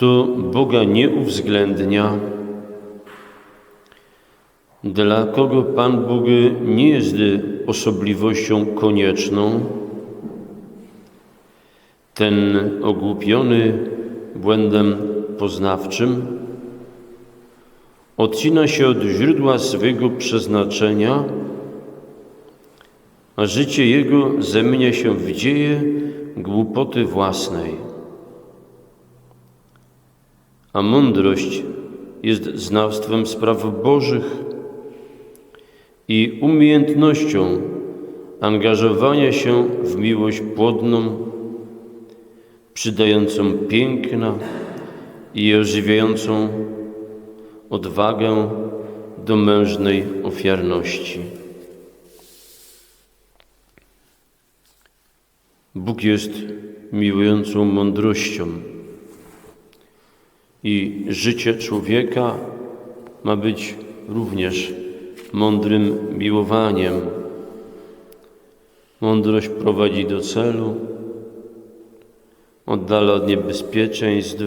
Kto Boga nie uwzględnia, dla kogo Pan Bóg nie jest osobliwością konieczną, ten ogłupiony błędem poznawczym odcina się od źródła swego przeznaczenia, a życie jego zamienia się w dzieje głupoty własnej. A mądrość jest znawstwem spraw Bożych i umiejętnością angażowania się w miłość płodną, przydającą piękna i ożywiającą odwagę do mężnej ofiarności. Bóg jest miłującą mądrością i życie człowieka ma być również mądrym miłowaniem. Mądrość prowadzi do celu, oddala od niebezpieczeństw,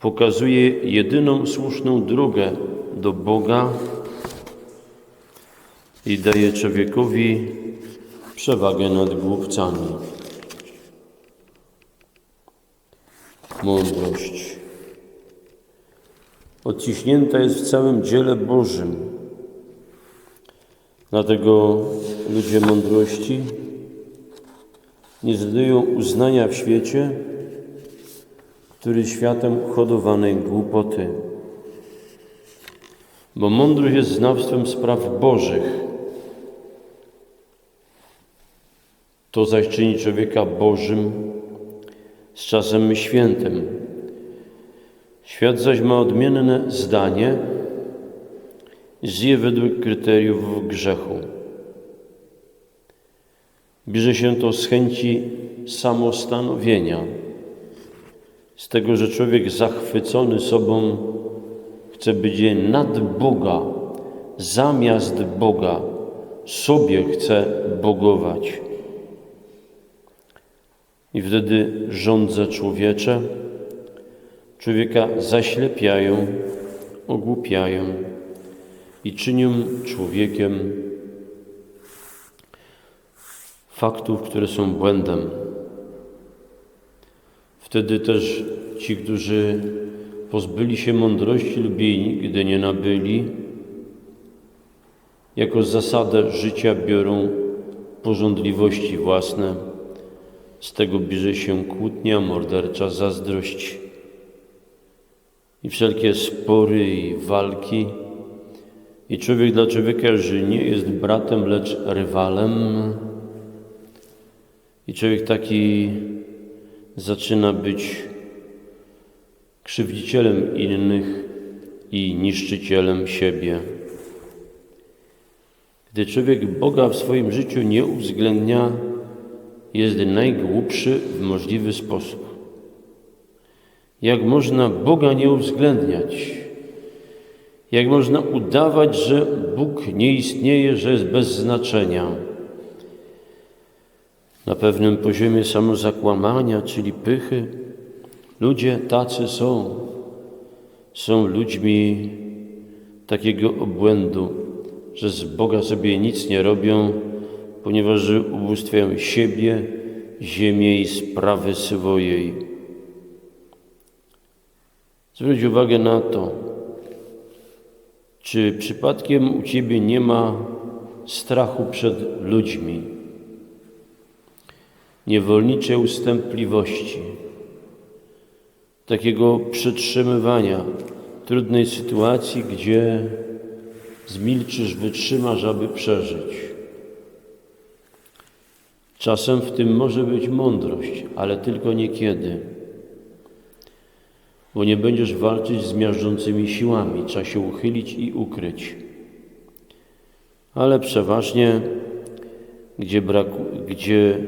pokazuje jedyną słuszną drogę do Boga i daje człowiekowi przewagę nad głupcami. Mądrość odciśnięta jest w całym dziele Bożym. Dlatego ludzie mądrości nie znajdują uznania w świecie, który światem hodowanej głupoty. Bo mądrość jest znawstwem spraw Bożych. To zaś czyni człowieka Bożym z czasem świętym. Świat zaś ma odmienne zdanie, żyje według kryteriów grzechu. Bierze się to z chęci samostanowienia, z tego, że człowiek zachwycony sobą chce być nad Boga, zamiast Boga, sobie chce bogować. I wtedy żądze człowiecze człowieka zaślepiają, ogłupiają i czynią człowiekiem faktów, które są błędem. Wtedy też ci, którzy pozbyli się mądrości lub jej nigdy nie nabyli, jako zasadę życia biorą porządliwości własne. Z tego bierze się kłótnia, mordercza zazdrość i wszelkie spory i walki. I człowiek dla człowieka, że nie jest bratem, lecz rywalem. I człowiek taki zaczyna być krzywdzicielem innych i niszczycielem siebie. Gdy człowiek Boga w swoim życiu nie uwzględnia, jest najgłupszy w możliwy sposób. Jak można Boga nie uwzględniać? Jak można udawać, że Bóg nie istnieje, że jest bez znaczenia? Na pewnym poziomie samozakłamania, czyli pychy, ludzie tacy są. Są ludźmi takiego obłędu, że z Boga sobie nic nie robią, ponieważ ubóstwiają siebie, ziemię i sprawy swojej. Zwróć uwagę na to, czy przypadkiem u Ciebie nie ma strachu przed ludźmi, niewolniczej ustępliwości, takiego przytrzymywania trudnej sytuacji, gdzie zmilczysz, wytrzymasz, aby przeżyć. Czasem w tym może być mądrość, ale tylko niekiedy. Bo nie będziesz walczyć z miażdżącymi siłami, trzeba się uchylić i ukryć. Ale przeważnie, gdzie, braku, gdzie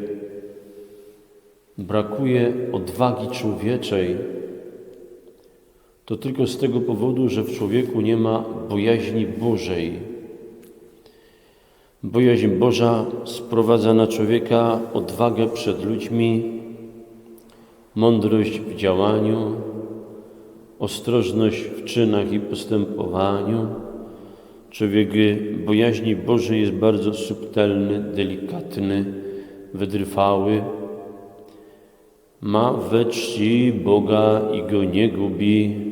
brakuje odwagi człowieczej, to tylko z tego powodu, że w człowieku nie ma bojaźni Bożej. Bojaźń Boża sprowadza na człowieka odwagę przed ludźmi, mądrość w działaniu, ostrożność w czynach i postępowaniu. Człowiek bojaźni Bożej jest bardzo subtelny, delikatny, wytrwały. Ma we czci Boga i go nie gubi,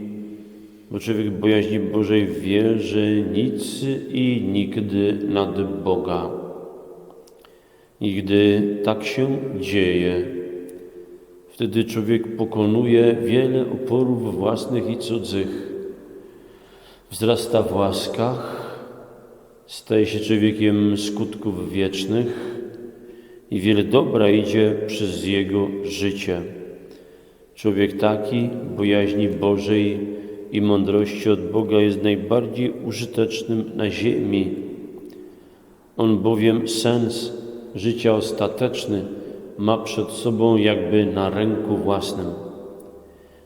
bo człowiek bojaźni Bożej wie, że nic i nigdy nad Boga. I gdy tak się dzieje, wtedy człowiek pokonuje wiele oporów własnych i cudzych. Wzrasta w łaskach, staje się człowiekiem skutków wiecznych i wiele dobra idzie przez jego życie. Człowiek taki, bojaźni Bożej i mądrości od Boga jest najbardziej użytecznym na ziemi. On bowiem sens życia ostateczny ma przed sobą jakby na ręku własnym.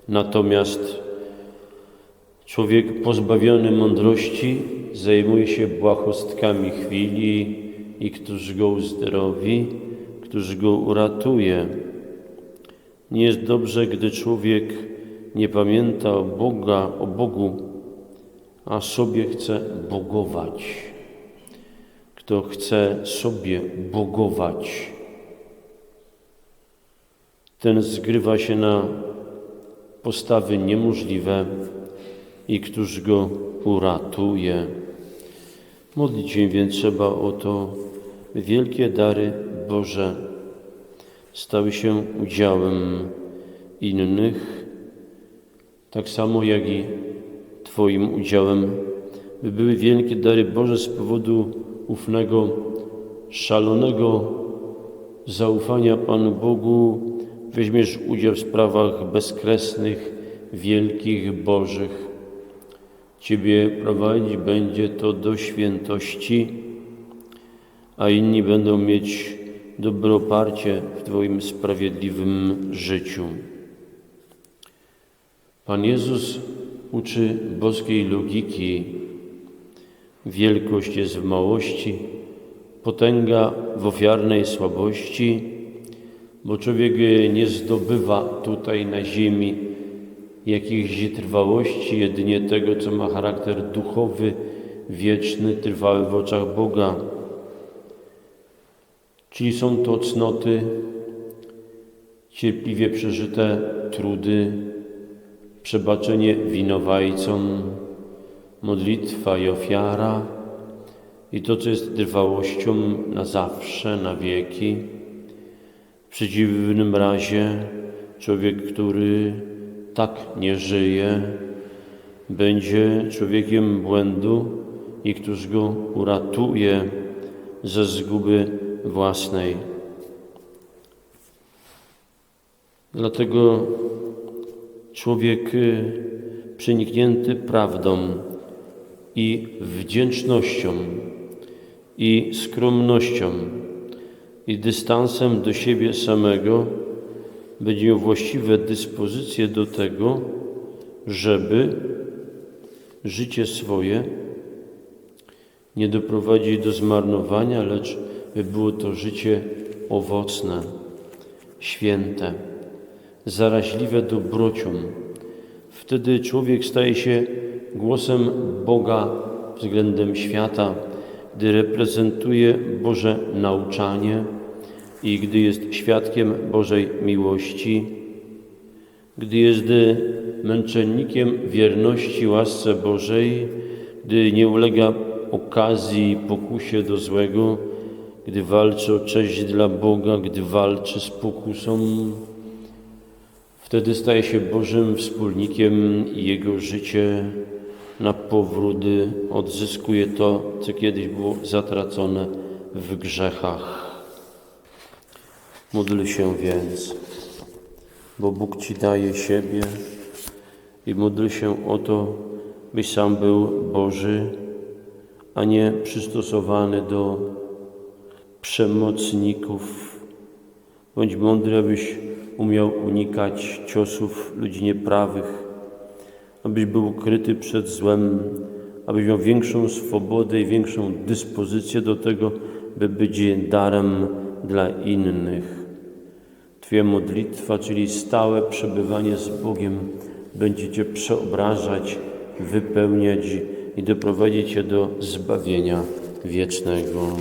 Natomiast człowiek pozbawiony mądrości zajmuje się błahostkami chwili i którzy go uzdrowi, którzy go uratuje. Nie jest dobrze, gdy człowiek nie pamięta o Boga, o Bogu, a sobie chce bogować. Kto chce sobie bogować, ten zgrywa się na postawy niemożliwe i któż go uratuje. Modlić się więc trzeba o to, by wielkie dary Boże stały się udziałem innych, tak samo jak i Twoim udziałem, by były wielkie dary Boże z powodu ufnego, szalonego zaufania Panu Bogu, weźmiesz udział w sprawach bezkresnych, wielkich, bożych. Ciebie prowadzić będzie to do świętości, a inni będą mieć dobre oparcie w Twoim sprawiedliwym życiu. Pan Jezus uczy boskiej logiki. Wielkość jest w małości, potęga w ofiarnej słabości, bo człowiek nie zdobywa tutaj na ziemi jakichś trwałości, jedynie tego, co ma charakter duchowy, wieczny, trwały w oczach Boga. Czyli są to cnoty, cierpliwie przeżyte trudy, przebaczenie winowajcom, modlitwa i ofiara i to, co jest trwałością na zawsze, na wieki. W przeciwnym razie człowiek, który tak nie żyje, będzie człowiekiem błędu i któż go uratuje ze zguby własnej. Dlatego człowiek y, przeniknięty prawdą i wdzięcznością i skromnością i dystansem do siebie samego będzie miał właściwe dyspozycje do tego, żeby życie swoje nie doprowadzić do zmarnowania, lecz by było to życie owocne, święte, zaraźliwe dobrocią. Wtedy człowiek staje się głosem Boga względem świata, gdy reprezentuje Boże nauczanie i gdy jest świadkiem Bożej miłości, gdy jest męczennikiem wierności łasce Bożej, gdy nie ulega okazji pokusie do złego, gdy walczy o cześć dla Boga, gdy walczy z pokusą, wtedy staje się Bożym wspólnikiem i jego życie na powrót odzyskuje to, co kiedyś było zatracone w grzechach. Módl się więc, bo Bóg Ci daje siebie i módl się o to, byś sam był Boży, a nie przystosowany do przemocników. Bądź mądry, abyś umiał unikać ciosów ludzi nieprawych, abyś był ukryty przed złem, abyś miał większą swobodę i większą dyspozycję do tego, by być darem dla innych. Twoja modlitwa, czyli stałe przebywanie z Bogiem, będzie Cię przeobrażać, wypełniać i doprowadzić Cię do zbawienia wiecznego.